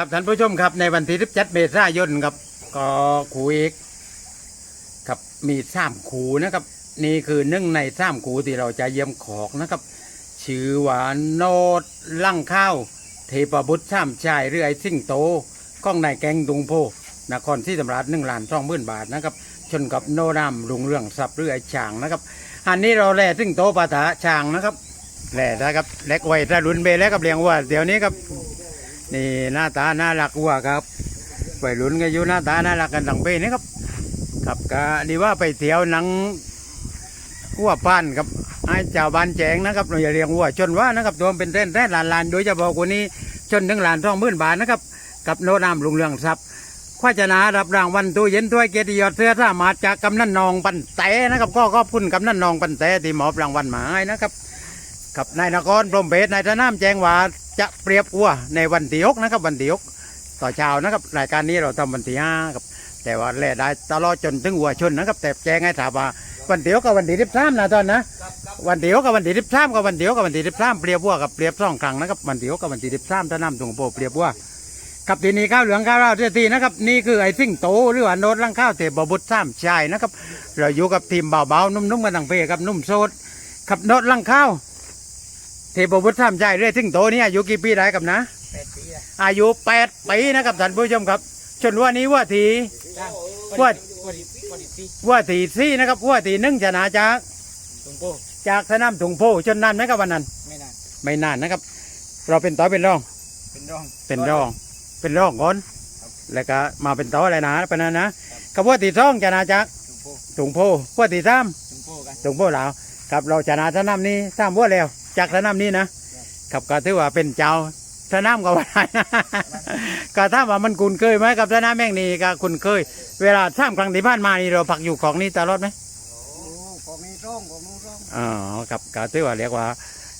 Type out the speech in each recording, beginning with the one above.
ครับท่านผู้ชมครับในวันที่17เมษายนครับ ก็ขูเอกครับมีสามขูนะครับ นี่คือหนึ่งในสามขูที่เราจะเยี่ยมขอกนะครับ ชื่อว่าโนดลั่งข้าว เทพบุตรสามชายเรือไอซิ่งโตก้องนายแกงดุงโพนครที่สำราญหนึ่งล้านสองหมื่นบาทนะครับชนกับโนรามลุงเรื่องสับเรือไอช่างนะครับ อันนี้เราแล่ซิ่งโตปาถาช่างนะครับแล่นะครับเล็กไว้ถ้ารุนเบแล้วกับเลี้ยงวัว่าเดี๋ยวนี้ครับ นี่หน้าตาน่ารักวัวครับวัยรุ่นก็อยู่หน้าตาน่ารักกันทั้งปีนี่ครับครับก็ดีว่าไปเที่ยวหนังวัวป้านครับไอ้เจ้าบ้านแจงนะครับเราอย่าเลี้ยงวัวชนว่านะครับตัวมันเป็นเส้นแท้ลานลานๆโดยเฉพาะคนนี้ชนถึงลานทองหมื่นบาทนะครับกับโนนามลุงเรืองทรัพย์ขว้าชนะรับรางวัลตู้เย็นถ้วยเกียรติยศเสื้อสามาจากกำนันนองปันแต่นะครับ ก็ขอบคุณกำนันนองปันแต่ที่มอบรางวัลมาให้นะครับครับนายนครพรมเบศนายธนามแจ้งว่า จะเปรียบวัวในวันที่ยกนะครับ วันที่ยกต่อเช้านะครับรายการนี้เราทำวันที่ห้าครับ แต่ว่าแล่ได้ตลอดจนถึงวัวชนนะครับแต่แจ้งให้ถามว่าวันที่ยกกับวันที่สิบสามนะตอนนะวันที่ยกกับวันที่สิบสามกับวันที่ยกกับวันที่สิบสามเปรียบวัวกับเปรียบสองครั้งนะครับวันที่ยกกับวันที่สิบสามธนามตรงโปเปรียบวัวครับทีนี้ข้าวเหลืองข้าวเราเสียทีนะครับนี่คือไอ้ซิ่งโตหรือว่าโนดลังข้าวเทบบุตรสามชายนะครับเราอยู่กับทีมเบาๆนุ่มๆกันต่างเพครับนุ่มโซดครับโนดลังข้าว เทพบุตรสามใจเรื่อยถึงโตนี่อายุกี่ปีได้ครับนะ แปดปีอะอายุแปดปีนะครับท่านผู้ชมครับ ชนว่านี้ว่าทีจ้างว่าว่าดิว่าดิปีว่าทีสี่นะครับว่าทีหนึ่งชนะจาก ตรงโป้จากสนามถุงโพชนนั้นไหมครับวันนั้น ไม่นาน ไม่นานนะครับ เราเป็นต่อเป็นรอง เป็นรองเป็นรอง เป็นรองก่อน แล้วก็มาเป็นต่ออะไรนะเป็นนั้นนะกับว่าทีสองชนะจากตรงโป้ถุงโพว่าทีสามตรงโป้กัน ถุงโพลาวครับเราชนะสนามนี้สามวัวแล้ว จากสนามนี้นะครับก็ถือว่าเป็นเจ้าสนามก็ว่าได้ก็ถ้ามว่ามันคุ้นเคยไหมกับสนามแม่งนี่ก็คุ้นเคย เวลาสามครั้งที่ผ่านมานี่เราพักอยู่ของนี้ตลอดไหมโอ้ของนี้ร่องของนู้นร่องอ๋อครับก็ถือว่าเรียกว่า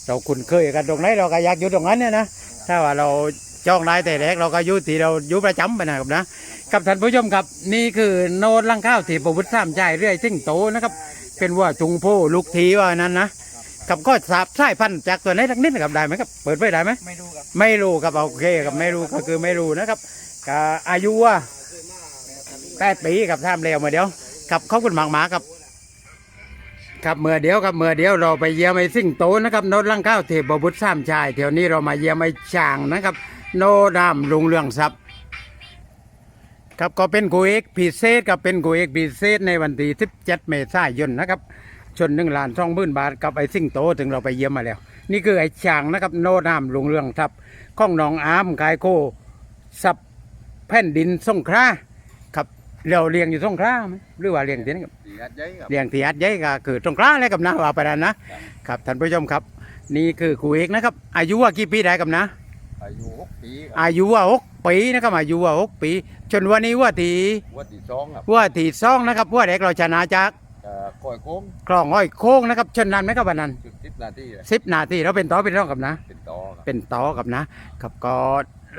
เราคุ้นเคยกันตรงไหนเราก็อยากอยู่ตรงนั้นเนี่ยนะถ้าว่าเราจ้องได้แต่แรกเราก็อยู่ที่เราอยู่ประจำไปนะครับนะกับท่านผู้ชมครับนี่คือโนดลังข้าวที่ประวุฒิสามใจเรื่อยซิ่งโตนะครับ เป็นว่าจุงโพลูกทีว่านั้นนะ กับก็สาบสายพันธุ์จากตัวไหนทักนิดนะครับได้ไหมครับเปิดไว้ได้ไหมไม่รู้ครับไม่รู้ครับโอเคครับไม่รู้ก็คือไม่รู้นะครับก็อายุว่าแปดปีกับท่ามเร็วมาเดียวครับขอบคุณหมากหมาครับครับเมื่อเดียวครับเมื่อเดียวเราไปเยี่ยมไอ้สิงโตนะครับโนดลังข้าวเทพบุตรสามชายเที่ยวนี้เรามาเยี่ยมไอ้ช่างนะครับ โนดามลุงเรืองทรัพย์ครับก็เป็นกูเอกพิเศษกับเป็นกูเอกพิเศษในวันที่17เมษายนนะครับ ชนหนึ่งล้านสองหมื่นบาทกับไอ้สิงโตถึงเราไปเยี่ยมมาแล้ว นี่คือไอ้ช่างนะครับโนดามลุงเรืองทรัพย์ข้องหนองอามกายโคสับแผ่นดินสงขลาครับเราเลี้ยงอยู่สงขลาไหมหรือว่าเลี้ยงที่ไหนครับสีอัดยัยครับ เลี้ยงที่อัดใหญ่ก็คือสงขลาเลยกับนะว่าไปนั้นนะครับท่านผู้ชมครับ นี่คือครูเอกนะครับ อายุว่ากี่ปีได้กับนะ อายุหกปีครับอายุว่าหกปีนะครับอายุว่าหกปีจนวันนี้ว่าทีวัดที่สองครับ ว่าทีสองนะครับว่าเด็กเราชนะจาก เอ่อคอยโค้งคลองอ้อยโค้งนะครับชนนั้นไหมครับวันนั้นจุดสิบนาทีเลยสิบนาทีเราเป็นต่อเป็นรองกับนะ เป็นต่อครับเป็นต่อกับนะกับก็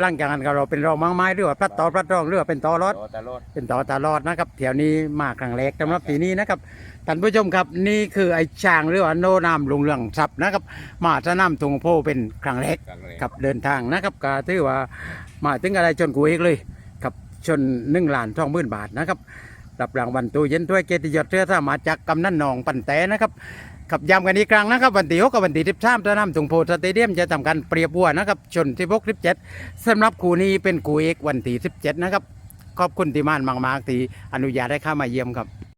หลังจากนั้นก็เราเป็นรองมังไม้หรือว่าพลัดต่อพลัดรองหรือว่าเป็นต่อรถ ต่อตลอด เป็นต่อตลอดนะครับแถวนี้มาครั้งแรกสำหรับปีนี้นะครับท่านผู้ชมครับนี่คือไอ้ช้างหรือว่าโนนามลุงเรืองทรัพย์นะครับ มาสนามตุงโพเป็นครั้งแรกครั้งแรกกับเดินทางนะครับก็ถือว่ามาถึงอะไรจนกูเอกเลยกับชนหนึ่งล้านทองหมื่นบาทนะครับ รับรางวัลตู้เย็นถ้วยเกียรติยศเสื้อสามาจากกำนันหนองปันแต่นะครับขับย้ำกันอีกครั้งนะครับวันที่หกกับวันที่สิบสามสนามตุงโพสเตเดียมจะทำการเปรียบวัวนะครับชนที่พกสิบเจ็ดสำหรับคู่นี้เป็นคู่เอกวันที่สิบเจ็ดนะครับขอบคุณที่มานมากๆที่อนุญาตให้เข้ามาเยี่ยมครับ